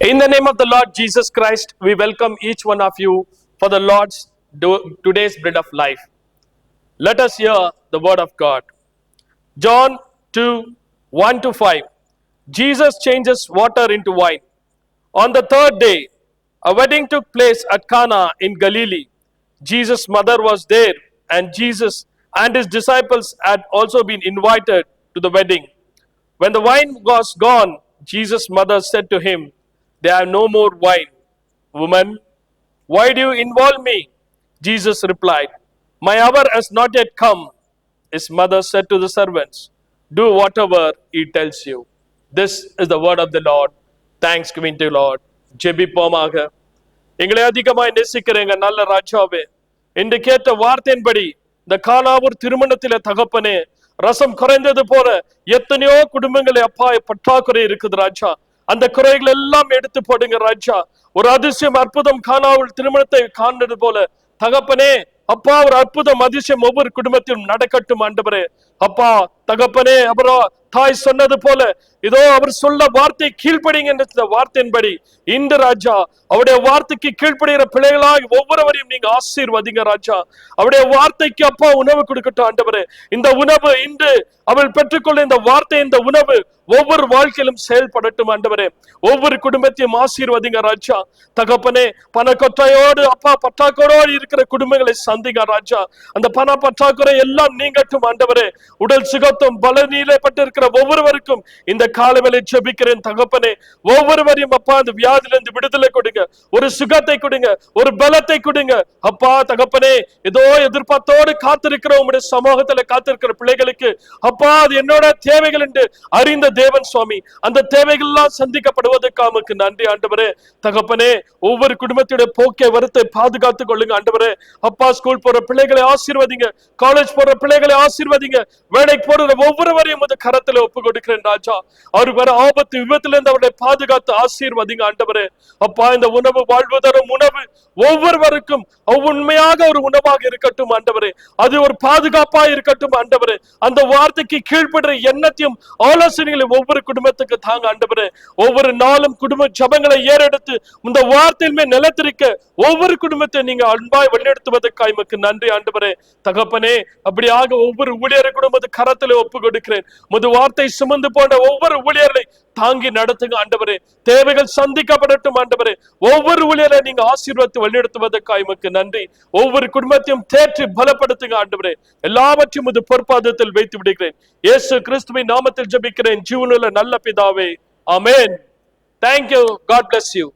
In the name of the Lord Jesus Christ, we welcome each one of you for the Lord's do- today's bread of life. Let us hear the word of God. John 2 1 to 5. Jesus changes water into wine. On the third day, a wedding took place at Cana in Galilee. Jesus' mother was there, and Jesus and his disciples had also been invited to the wedding. When the wine was gone, Jesus' mother said to him, They have no more wine. Woman, why do you involve me? Jesus replied, My hour has not yet come. His mother said to the servants, Do whatever he tells you. This is the word of the Lord. Thanks giving to Lord ஜெபிப்போமாக எங்களை அதிகமாய் நேசிக்கிற எங்க நல்ல ராஜாவே என்று கேட்ட வார்த்தையின்படி இந்த காலாவூர் திருமணத்தில தகப்பனே ரசம் குறைந்தது போல எத்தனையோ குடும்பங்களை அப்பா பற்றாக்குறை இருக்குது ராஜா அந்த குறைகள் எல்லாம் எடுத்து போடுங்க ராஜா ஒரு அதிசயம் அற்புதம் காணாவில் திருமணத்தை காண்றது போல தகப்பனே அப்பா ஒரு அற்புதம் அதிசயம் ஒவ்வொரு குடும்பத்திலும் நடக்கட்டும் ஆண்டவரே. அப்பா தகப்பனே அப்புறம் தாய் சொன்னது போல இதோ அவர் சொல்ல வார்த்தை கீழ்ப்படிங்க என்ற வார்த்தையின்படி இந்த ராஜா அவருடைய வார்த்தைக்கு கீழ்ப்படுகிற பிள்ளைகளாக ஒவ்வொருவரையும் நீங்க ஆசீர்வதிங்க ராஜா. அவருடைய வார்த்தைக்கு அப்பா உணவு கொடுக்கட்டும் ஆண்டவரே. இந்த உணவு இன்று அவள் பெற்றுக்கொள்ள இந்த வார்த்தை இந்த உணவு ஒவ்வொரு வாழ்க்கையிலும் செயல்படட்டும் ஆண்டவரே. ஒவ்வொரு குடும்பத்தையும் ஆசீர்வதிங்க ராஜா. தகப்பனே பணக்கொற்றையோடு அப்பா பற்றாக்குறையோடு இருக்கிற குடும்பங்களை சந்திங்க ராஜா. அந்த பண பற்றாக்குறை எல்லாம் நீங்கட்டும் ஆண்டவரே. உடல் சுகத்தும் பலனீலை பட்டிருக்கிற ஒவ்வொருவருக்கும் இந்த காலவேளை ஜெபிக்கிறேன் தகப்பனே. ஒவ்வொருவரையும் அப்பா அந்த வியாதியிலிருந்து விடுதலை கொடுங்க. ஒரு சுகத்தை கொடுங்க. ஒரு பலத்தை கொடுங்க. அப்பா தகப்பனே ஏதோ எதிர்பார்த்தோடு காத்திருக்கிற உங்களுடைய சமூகத்துல காத்திருக்கிற பிள்ளைகளுக்கு அப்பா அது என்னோட தேவைகள் என்று அறிந்த தேவன் சுவாமி அந்த தேவைகள் எல்லாம் சந்திக்கப்படுவதற்கு அவனுக்கு நன்றி ஆண்டவரே. தகப்பனே ஒவ்வொரு குடும்பத்துடைய போக்கை வருத்தை பாதுகாத்துக் கொள்ளுங்க ஆண்டவரே. அப்பா ஸ்கூல் போற பிள்ளைகளை ஆசீர்வதிங்க. காலேஜ் போற பிள்ளைகளை ஆசீர்வதிங்க. வேலைக்கு போற ஒவ்வொருவரையும் உமது கரத்துல ஒப்பு கொடுக்கிறேன் ராஜா. அவர் வர ஆபத்து விபத்துல இருந்து அவருடைய பாதுகாத்து ஆசீர்வதிங்க ஆண்டவரே. அப்பா இந்த உணவு வாழ்வு தரும் உணவு ஒவ்வொருவருக்கும் உண்மையாக ஒரு உணவாக இருக்கட்டும் ஆண்டவரே. அது ஒரு பாதுகாப்பா இருக்கட்டும் ஆண்டவரே. அந்த வார்த்தைக்கு கீழ்ப்படுற எண்ணத்தையும் ஆலோசனைகளையும் ஒவ்வொரு குடும்பத்துக்கு தாங்க ஆண்டவரே. ஒவ்வொரு நாளும் குடும்ப ஜபங்களை ஏறெடுத்து இந்த வார்த்தையுமே நிலத்திருக்க ஒவ்வொரு குடும்பத்தை நீங்க அன்பாய் வழிநடத்துவதற்காக நன்றி ஆண்டவரே. தகப்பனே அப்படியாக ஒவ்வொரு ஊழியர் குடும்பத்து உமது கரத்திலே ஒப்பு கொடுக்கிறேன் முது வார்த்தை சுமந்து போன்ற ஒவ்வொரு ஊழியர்களை தாங்கி நடத்துங்க ஆண்டவரே. தேவைகள் சந்திக்கப்படட்டும் ஆண்டவரே. ஒவ்வொரு ஊழியரை நீங்க ஆசீர்வத்து வழிநடத்துவதற்காக எமக்கு நன்றி. ஒவ்வொரு குடும்பத்தையும் தேற்றி பலப்படுத்துங்க ஆண்டவரே. எல்லாவற்றையும் முது பொற்பாதத்தில் வைத்து விடுகிறேன். இயேசு கிறிஸ்துவின் நாமத்தில் ஜபிக்கிறேன். ஜீவனுள்ள நல்ல பிதாவே. Amen thank you God bless you